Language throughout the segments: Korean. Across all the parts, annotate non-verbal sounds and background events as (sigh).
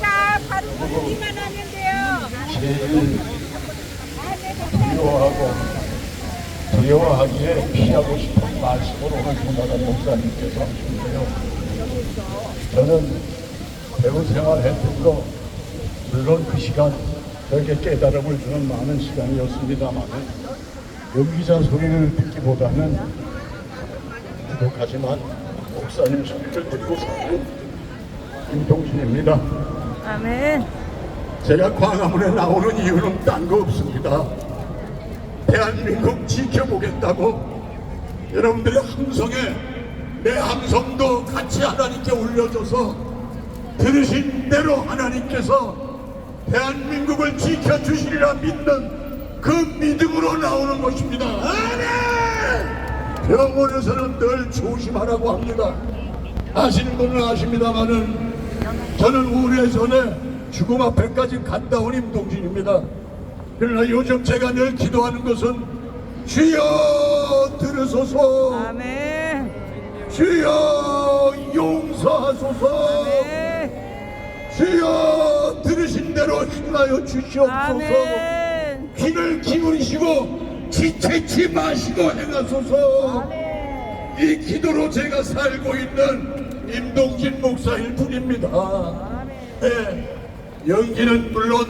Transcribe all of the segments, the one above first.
자, 바로 보기만 하면 돼요. 두려워하고 두려워하기에 피하고 싶은 말씀을 오늘 문화관 목사님께서 하시는데요. 저는 배우 생활했던 거 물론 그 시간 저에게 깨달음을 주는 많은 시간이었습니다만 연기자 소리를 듣기보다는 부족하지만 목사님 소리를 듣고 사는 김동진입니다. 아멘. 제가 광화문에 나오는 이유는 딴 거 없습니다. 대한민국 지켜보겠다고 여러분들의 함성에 내 함성도 같이 하나님께 올려줘서 들으신 대로 하나님께서 대한민국을 지켜주시리라 믿는 그 믿음으로 나오는 것입니다. 아멘! 병원에서는 늘 조심하라고 합니다. 아시는 분은 아십니다만은 저는 오래전에 죽음 앞에까지 갔다 온 임동진입니다. 그러나 요즘 제가 늘 기도하는 것은 주여 들으소서 아멘. 주여 용서하소서 아멘. 주여 들으신 대로 행하여 주시옵소서 아멘. 귀를 기울이시고 지체치 마시고 행하소서 이 기도로 제가 살고 있는 임동진 목사일 뿐입니다 네, 연기는 물론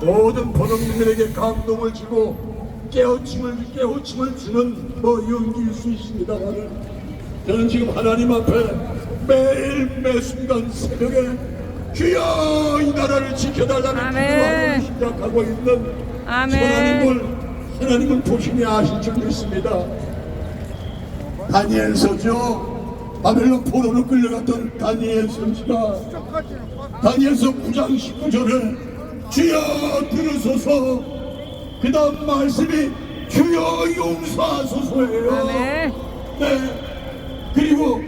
모든 보는 분들에게 감동을 주고 깨우침을 깨우침을 주는 뭐 연기일 수 있습니다만 저는 지금 하나님 앞에 매일 매 순간 새벽에 주여 이 나라를 지켜달라는. 기도하고 시작하고 있는. 하나님을 하나님을 보시니 아실 줄 믿습니다. 다니엘서죠. 바벨론 포로로 끌려갔던 다니엘 선지가 다니엘서 9장 19절에 주여 들으소서 그 다음 말씀이 주여 용서하소서예요. 아멘. 네. 그리고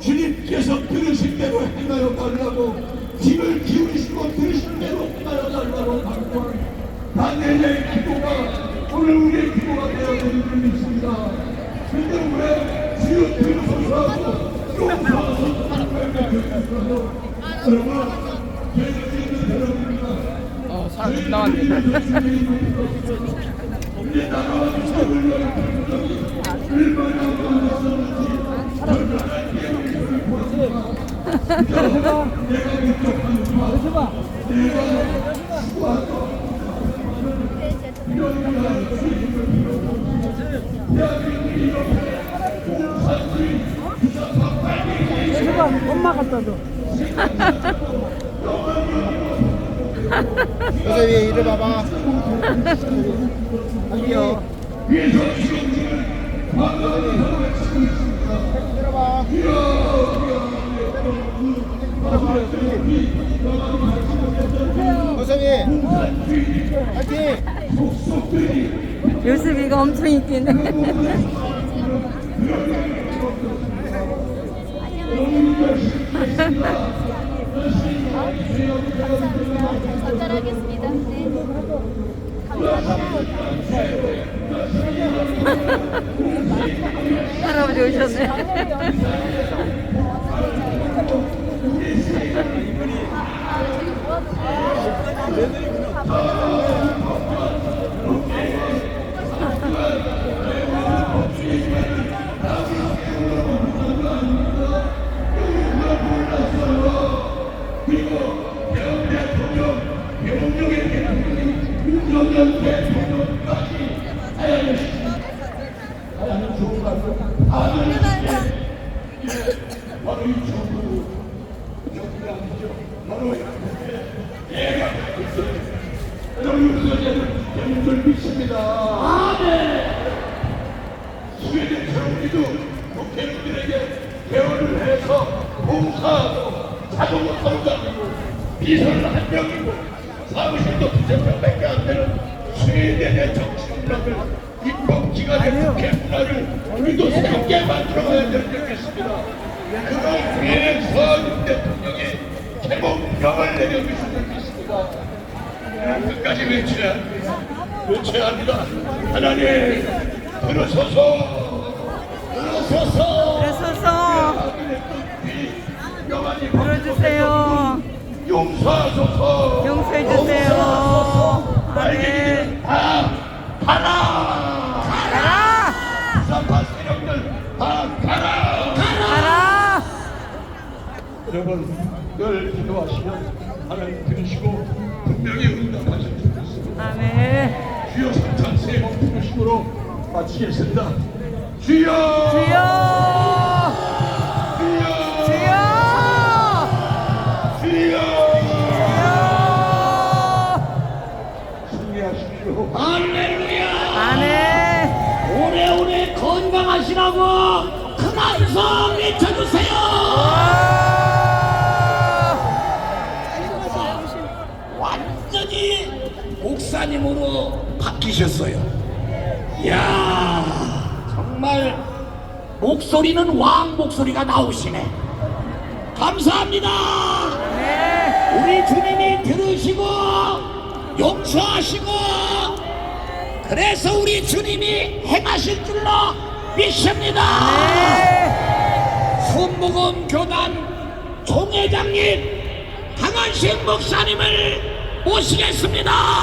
주님께서 들으신 대로 행하여 달라고 귀를 기울이시고 들으신 대로 행하여 달라고 당부한 다니엘의 기도가 오늘 우리의 기도가 되어야 되는 줄 믿습니다. 근데 왜 주여 들으소서 하고 어, 사람 나왔네. 엄마 갖다 줘. 선생님 이리 봐봐. 귀여워. 들어봐. 선생님 파이팅. 요셉 이거 엄청 인기네. (laughs) 전달하겠습니다. 네. 감사합니다. 할아버지 오셨네. (laughs) 여러분들 믿습니다. 아멘. 스웨덴처럼 우리도 국회의원들에게 개헌을 해서 봉사하고 자동으로 통과하고 비서는 한 명이고 사무실도 두세 명밖에 안 되는 스웨덴의 정치문화를 입법기관의 국회 우리도 새롭게 만들어가야 될줄 믿습니다. 그런 위에서 윤 대통령이 개봉령을 내려주신 줄 믿습니다. 끝까지 외쳐야 합니다. 외쳐야 합니다. 하나님, 들으소서, 그래서 영원히 들어주세요. 용서하소서 용서해 주세요. 아멘. 다 가라 가라 가라! 여러분 늘 기도하시면 하나님 들으시고 분명히 응답하실 줄 믿습니다 아멘. 주여 삼천 세번 부르심으로 마치겠습니다 주여! 주여 주세요. 완전히 목사님으로 바뀌셨어요. 이야, 정말 목소리는 왕 목소리가 나오시네. 감사합니다. 네. 우리 주님이 들으시고 용서하시고 그래서 우리 주님이 행하실 줄로 믿습니다. 네. 순복음 교단 총회장님 강한식 목사님을 모시겠습니다.